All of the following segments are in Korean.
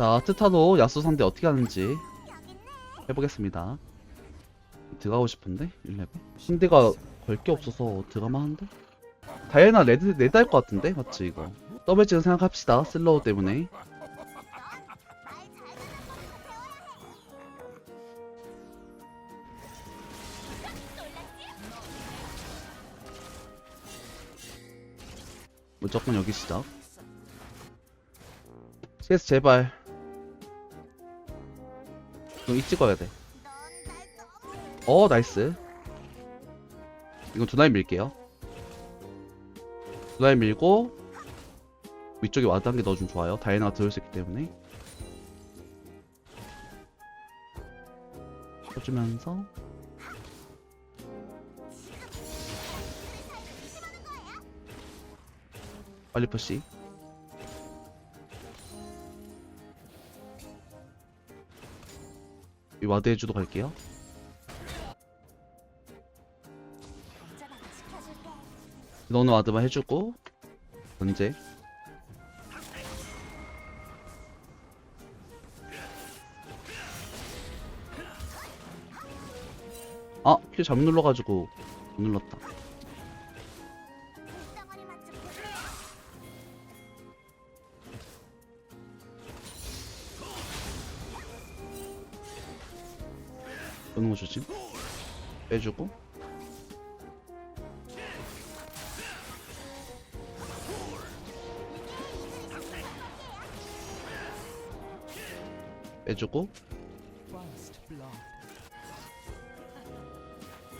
자, 트타도 야수 상대 어떻게 하는지 해보겠습니다. 들어가고 싶은데? 1레벨? 신대가 걸 게 없어서 들어가만 한데? 다이애나 레드, 레드 할 것 같은데? 맞지, 이거? 더블 찍은 생각합시다. 슬로우 때문에. 무조건 여기 시작. CS 제발. 이거 이 찍어야 돼. 어, 나이스. 이거 두 라인 밀게요. 두 라인 밀고, 위쪽에 와드 한 개 넣어주면 좋아요. 다이애나가 들을 수 있기 때문에. 쳐주면서. 빨리 푸시. 이 와드 해주도 갈게요. 너는 와드만 해주고 언제? 아, 큐 잘못 눌러가지고 못 눌렀다. 끄는 거 조심. 빼주고. 빼주고.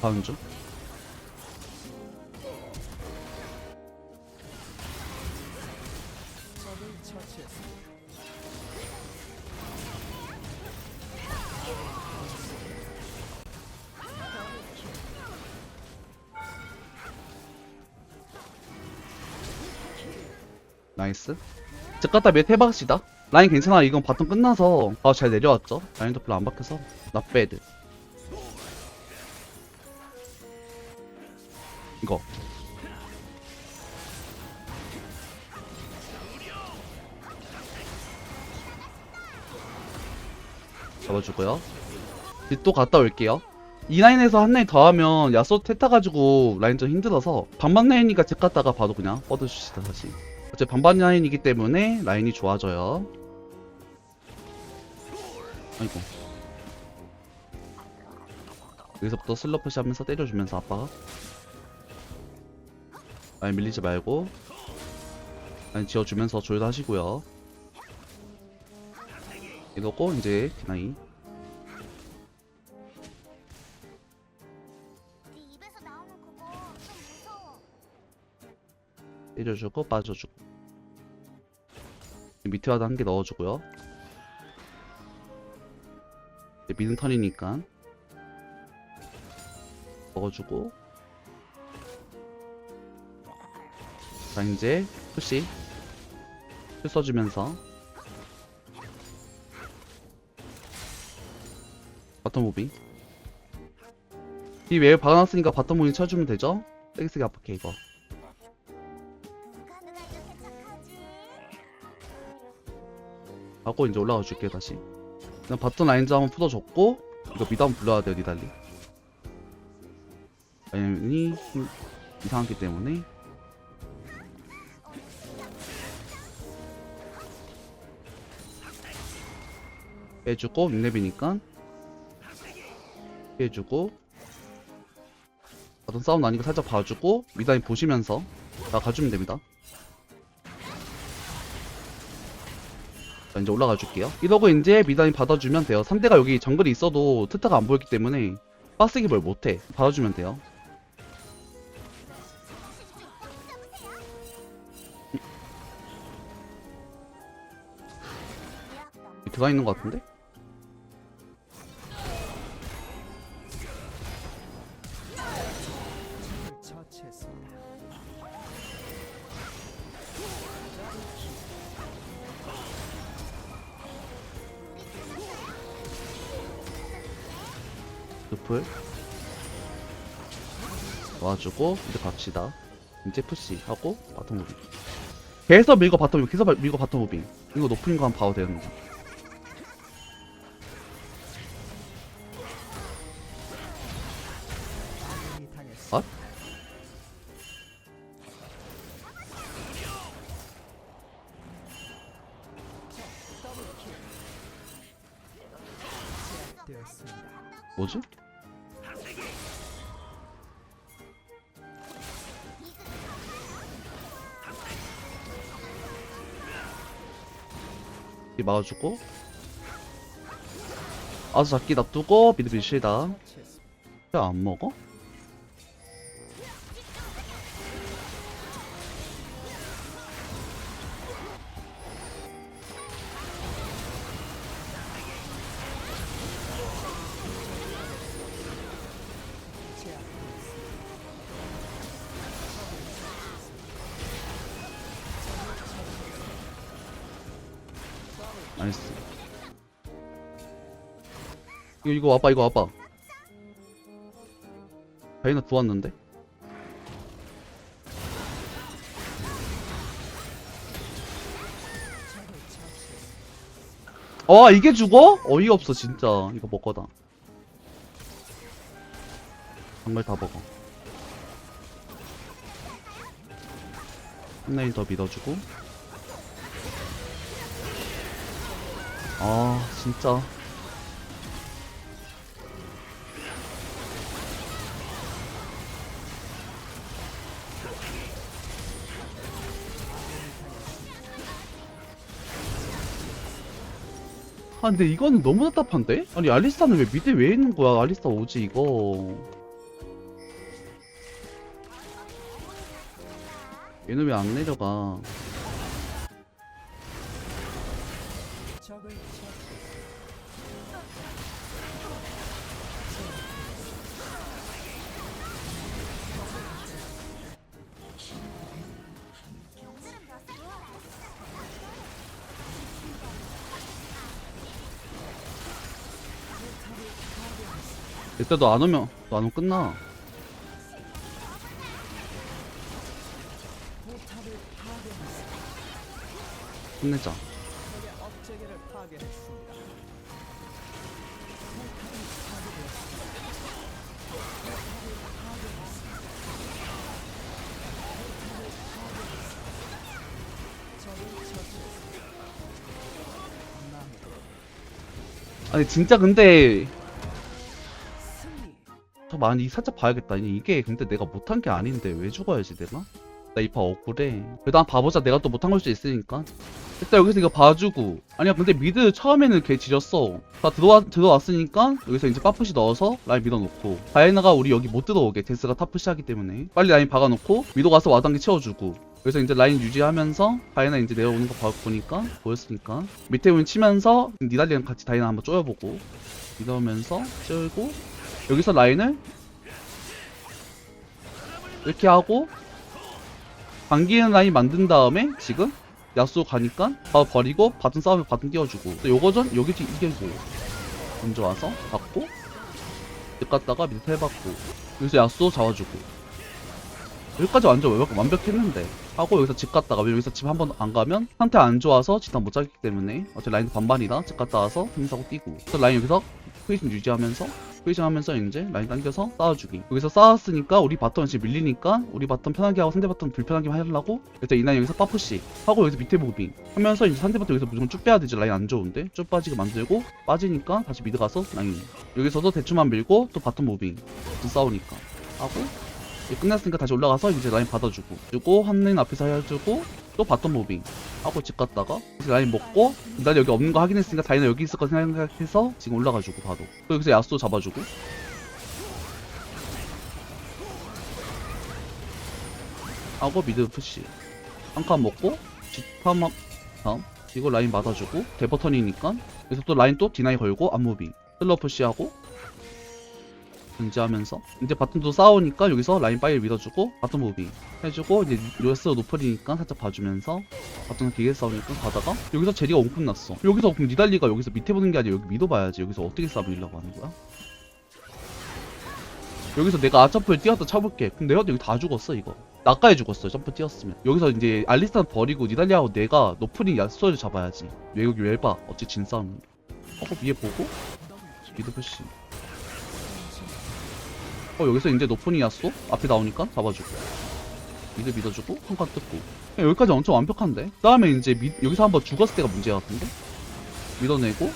다음 중. 나이스. 즉 갖다 몇 해박시다. 라인 괜찮아. 이건 바텀 끝나서 아잘 내려왔죠. 라인도 별로 안 박혀서 나빼드. 이거. 잡아주고요. 또 갔다 올게요. 이 라인에서 한 라인 더 하면 야소 테타 가지고 라인 좀 힘들어서 반반 라인이니까 집 갔다가 봐도 그냥 뻗어주시다 다시. 어째 반반 라인이기 때문에 라인이 좋아져요. 아이고. 여기서부터 슬러프시 하면서 때려주면서 아빠가. 라인 밀리지 말고. 라인 지어주면서 조율하시고요. 이거고, 이제, 디나이. 때려주고, 빠져주고. 밑에 와도 한 개 넣어주고요. 미는 턴이니까. 먹어주고. 자, 이제, 푸시. 푸 써주면서. 바텀 무빙. 이 웨브 박아놨으니까 바텀 무빙 쳐주면 되죠? 세게 세게 아프게, 이거. 하고 이제 올라가 줄게요 다시. 그냥 바텀 라인즈 한번 풀어줬고 이거 미드 한번 불러야 돼요 니달리. 라인이 힘- 이상하기 때문에. 빼주고 6렙이니까. 빼주고. 바텀 싸움 나니까 살짝 봐주고 미다인 보시면서 나가주면 됩니다 자, 이제 올라가 줄게요. 이러고 이제 미단이 받아주면 돼요. 상대가 여기 정글이 있어도 트타가 안 보였기 때문에 빡세게 뭘 못해. 받아주면 돼요. 들어가 있는 것 같은데? 주고 이제 갑시다. 이제 푸시 하고 바텀 무빙. 계속 밀고 바텀 무빙 계속 밀고 바텀 무빙. 이거 높은 거 한번 봐도 되는데 막아주고 아주 잡기 놔두고 미드 밀시다 왜안 먹어? 나이스. 이거 이거 와봐 이거 와봐. 다이나 들어왔는데? 어 이게 죽어? 어이가 없어 진짜. 이거 먹거다. 정말 다 먹어. 한 라인 더 믿어주고 아 진짜. 아 근데 이거는 너무 답답한데? 아니 알리스타는 왜 미드에 왜 있는 거야? 알리스타 오지 이거. 얘는 왜 안 내려가 이때 너 안 오면 너 안 오면 끝나. 끝내자. 아니 진짜 근데 저 많이 살짝 봐야겠다. 이게 근데 내가 못한 게 아닌데 왜 죽어야지 내가? 나 이파 억울해. 그래도 한 봐보자. 내가 또 못한 걸 수도 있으니까. 일단 여기서 이거 봐주고. 아니야 근데 미드 처음에는 걔 지렸어. 다 들어와, 들어왔으니까 여기서 이제 빠푸시 넣어서 라인 밀어놓고. 다이나가 우리 여기 못 들어오게. 데스가 탑푸시 하기 때문에. 빨리 라인 박아놓고 미도 가서 와당기 채워주고. 그래서 이제 라인 유지하면서 다이나 이제 내려오는 거 봐- 보니까 보였으니까 밑에 운 치면서 니달리랑 같이 다이나 한번 쪼여보고 이러면서 쫄고 여기서 라인을 이렇게 하고 당기는 라인 만든 다음에 지금 야수 가니까 바로 버리고 바튼 싸움에 띄워주고. 또 요거전 여기 지금 이겨고 먼저 와서 받고 집 갔다가 밑에 해봤고 여기서 야수 잡아주고. 여기까지 완전 완벽, 완벽했는데 하고 여기서 집 갔다가 왜 여기서 집 한 번 안 가면 상태 안 좋아서 지탄 못 잡기 때문에 어차피 라인도 반반이다 집 갔다 와서 힘사고 뛰고. 그래서 라인 여기서 포지션 유지하면서 포지션 하면서 이제 라인 당겨서 싸워주기. 여기서 싸웠으니까 우리 바텀 지금 밀리니까 우리 바텀 편하게 하고 상대 바텀 불편하게 하려고 그래서 이날 여기서 빠푸시 하고 여기서 밑에 무빙 하면서 이제 상대 바텀 여기서 무조건 쭉 빼야 되지. 라인 안 좋은데 쭉 빠지게 만들고 빠지니까 다시 미드 가서 라인 여기서도 대충만 밀고 또 바텀 무빙 또 싸우니까 하고 끝났으니까 다시 올라가서 이제 라인 받아주고 주고 한 라인 앞에서 해주고 또 바텀 무빙. 하고 집 갔다가 이제 라인 먹고 난 여기 없는 거 확인했으니까 다이나 여기 있을 거 생각해서 지금 올라가주고 바로. 또 여기서 야수 잡아주고. 하고 미드 푸시. 한 칸 먹고 집파막 다음. 이거 라인 맞아주고 대버턴이니까. 그래서 또 라인 또 디나이 걸고 안무빙. 슬러 푸시하고 견제하면서 이제 바텀도 싸우니까 여기서 라인 빨리 밀어주고 바텀 무빙 해주고 이제 로스 노플이니까 살짝 봐주면서 바텀 길게 싸우니까 가다가 여기서 제리가 옹큼 났어. 여기서 그럼 니달리가 여기서 밑에 보는 게 아니라 여기 미도 봐야지. 여기서 어떻게 싸움이려고 하는 거야? 여기서 내가 아점프를 뛰었다 쳐볼게. 그럼 내가 여기 다 죽었어 이거. 나까지 죽었어 점프 뛰었으면. 여기서 이제 알리스탄 버리고 니달리하고 내가 노플이 야스를 잡아야지. 왜 봐? 어찌 진 싸움. 하고 위에 보고. 미드 푸시 어 여기서 이제 노폰이 야쏘 앞에 나오니까? 잡아주고. 미드 믿어주고 한 칸 뜯고. 여기까지 엄청 완벽한데? 그 다음에 이제 미- 여기서 한번 죽었을 때가 문제 같은데? 밀어내고.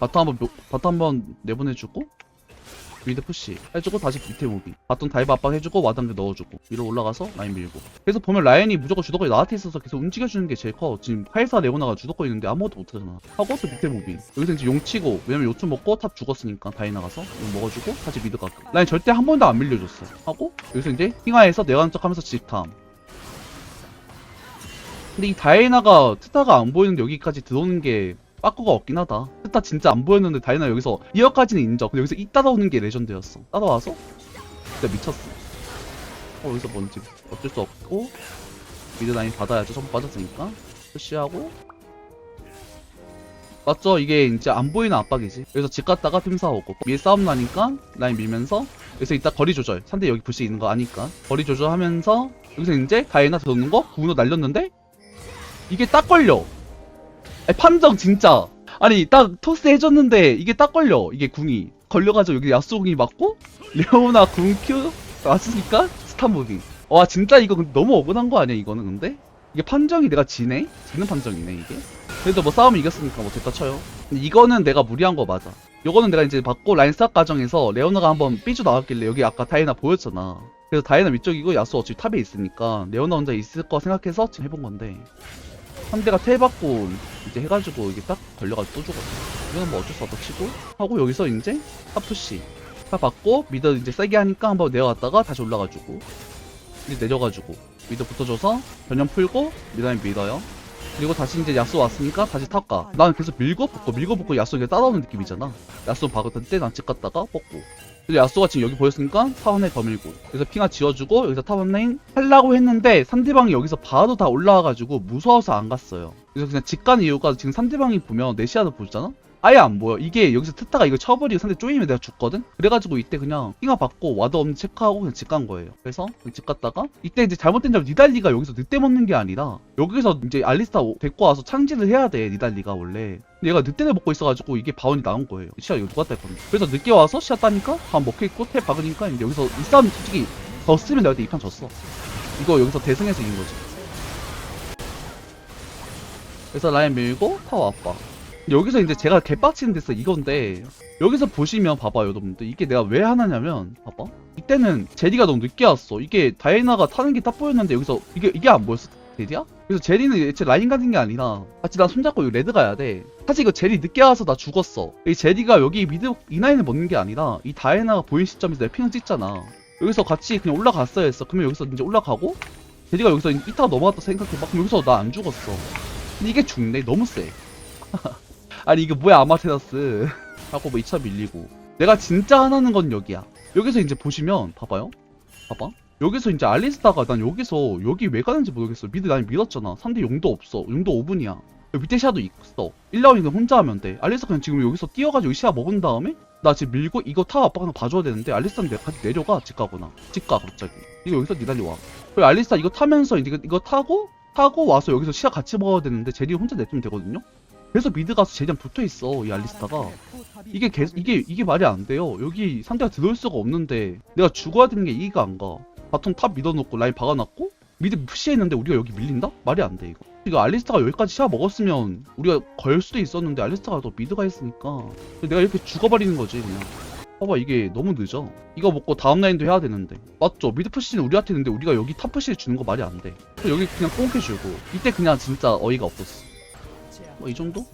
바텀 한번 묘- 바텀 한번 내보내주고 미드 푸시. 해주고 다시 밑에 무비. 바텀 다이브 압박 해주고 와담도 넣어주고. 위로 올라가서 라인 밀고. 그래서 보면 라인이 무조건 주도권이 나한테 있어서 계속 움직여주는 게 제일 커. 지금 카이사 레오나가 주도권 있는데 아무것도 못하잖아. 하고 또 밑에 무비. 여기서 이제 용 치고 왜냐면 요충 먹고 탑 죽었으니까 다이 나 가서 용 먹어주고 다시 미드 가고. 라인 절대 한 번도 안 밀려줬어. 하고 여기서 이제 킹하에서 내가 한척 하면서 직탐 근데 이 다이나가 트타가 안 보이는데 여기까지 들어오는 게 빠꾸가 없긴 하다. 트타 진짜 안 보였는데 다이나 여기서 2억까지는 인정. 근데 여기서 이 따라오는 게 레전드였어. 따라와서 진짜 미쳤어. 어 여기서 뭔지 어쩔 수 없고 미드 라인 받아야죠. 전부 빠졌으니까 푸시하고 맞죠? 이게 이제 안 보이는 압박이지. 여기서 집 갔다가 팀 사오고 위에 싸움 나니까 라인 밀면서 여기서 이따 거리 조절. 상대 여기 부시 있는 거 아니까 거리 조절하면서 여기서 이제 다이나 들어오는 거 구운호 날렸는데 이게 딱 걸려. 아니, 판정 진짜. 아니 딱 토스 해줬는데 이게 딱 걸려. 이게 궁이 걸려가지고 여기 야수 궁이 맞고 레오나 궁큐 맞으니까 스탄 무빙. 와 진짜 이거 너무 억울한 거 아니야 이거는 근데? 이게 판정이 내가 지네? 지는 판정이네 이게. 그래도 뭐 싸움 이겼으니까 뭐 됐다 쳐요. 이거는 내가 무리한 거 맞아. 요거는 내가 이제 받고 라인 스탑 과정에서 레오나가 한번 삐져 나왔길래 여기 아까 다이나 보였잖아. 그래서 다이나 위쪽이고 야수 어차피 탑에 있으니까 레오나 혼자 있을 거 생각해서 지금 해본 건데 상대가 텔 받고 이제 해가지고 이게 딱 걸려가지고 또 죽었어. 이거는 뭐 어쩔 수 없다 치고 하고 여기서 이제 탑푸시 탑 받고 미드 이제 세게 하니까 한번 내려갔다가 다시 올라가지고 이제 내려가지고 미드 붙어줘서 전면 풀고 미드라인 밀어요. 그리고 다시 이제 야수 왔으니까 다시 탑가. 나는 계속 밀고 붙고 밀고 붙고 야수 이게 따라오는 느낌이잖아. 야수 박을 때난 집 갔다가 뽑고. 근데 야수가 지금 여기 보였으니까 타원에 더 밀고. 그래서 핑하 지어주고 여기서 타원 레인 하려고 했는데 상대방이 여기서 바로 다 올라와가지고 무서워서 안 갔어요. 그래서 그냥 집간 이유가 지금 상대방이 보면 내시아도 보잖아? 아예 안 보여. 이게 여기서 트타가 이거 쳐버리고 상대 쪼이면 내가 죽거든? 그래가지고 이때 그냥 핑하 받고 와드 없는 체크하고 그냥 집 간 거예요. 그래서 집 갔다가 이때 이제 잘못된 점 니달리가 여기서 늑대 먹는 게 아니라 여기서 이제 알리스타 오- 데리고 와서 창질을 해야 돼 니달리가 원래. 근데 얘가 늑대를 먹고 있어가지고 이게 바원이 나온 거예요. 시야 이거 누가 딸 건데. 그래서 늦게 와서 시야 따니까 다 먹혀있고 탭 박으니까 이제 여기서 이 싸움 솔직히 더 쓰면 내가 이판 졌어. 이거 여기서 대승해서 이긴 거지. 그래서 라인 밀고 타워 아빠. 여기서 이제 제가 개빡치는 데서 이건데 여기서 보시면 봐봐요 여러분들. 이게 내가 왜 하나냐면 봐봐. 이때는 제리가 너무 늦게 왔어. 이게 다이나가 타는 게 딱 보였는데 여기서 이게 이게 안 보였어? 제리야? 그래서 제리는 애초에 라인 가는 게 아니라 같이 나 손잡고 이거 레드 가야 돼. 사실 이거 제리 늦게 와서 나 죽었어. 이 제리가 여기 미드 이 라인을 먹는 게 아니라 이 다이나가 보인 시점에서 내 핑을 찍잖아. 여기서 같이 그냥 올라갔어야 했어. 그러면 여기서 이제 올라가고 제리가 여기서 이따가 넘어갔다 생각해봐. 그럼 여기서 나 안 죽었어. 근데 이게 죽네. 너무 세 아니 이게 뭐야 아마테라스. 하고 뭐 2차 밀리고. 내가 진짜 하나는 건 여기야. 여기서 이제 보시면 봐봐요. 봐봐. 여기서 이제 알리스타가 난 여기서 여기 왜 가는지 모르겠어. 미드 라인 밀었잖아. 상대 용도 없어. 용도 5분이야. 밑에 샤도 있어. 1라운드 혼자 하면 돼. 알리스타 그냥 지금 여기서 뛰어가지고 샤 먹은 다음에 나 지금 밀고 이거 타 아빠가 봐줘야 되는데 알리스타는 내가 같이 내려가 집 가거나. 집가 갑자기. 이거 여기서 니달리 와. 그리고 알리스타 이거 타면서 이거- 이거 타고 타고 와서 여기서 시야 같이 먹어야 되는데 제리 혼자 내두면 되거든요 그래서 미드 가서 제리랑 붙어 있어 이 알리스타가 이게 개, 이게 이게 말이 안 돼요. 여기 상대가 들어올 수가 없는데 내가 죽어야 되는 게 이해가 안 가. 바통 탑 밀어놓고 라인 박아놨고 미드 푸시했는데 우리가 여기 밀린다? 말이 안 돼 이거. 이거 알리스타가 여기까지 시야 먹었으면 우리가 걸 수도 있었는데 알리스타가 또 미드가 있으니까 내가 이렇게 죽어버리는 거지 그냥. 봐봐 이게 너무 늦어. 이거 먹고 다음 라인도 해야 되는데 맞죠? 미드 푸시는 우리한테 있는데 우리가 여기 탑 푸시를 주는 거 말이 안 돼. 그래서 여기 그냥 꽁게 주고 이때 그냥 진짜 어이가 없었어. 뭐 이 정도?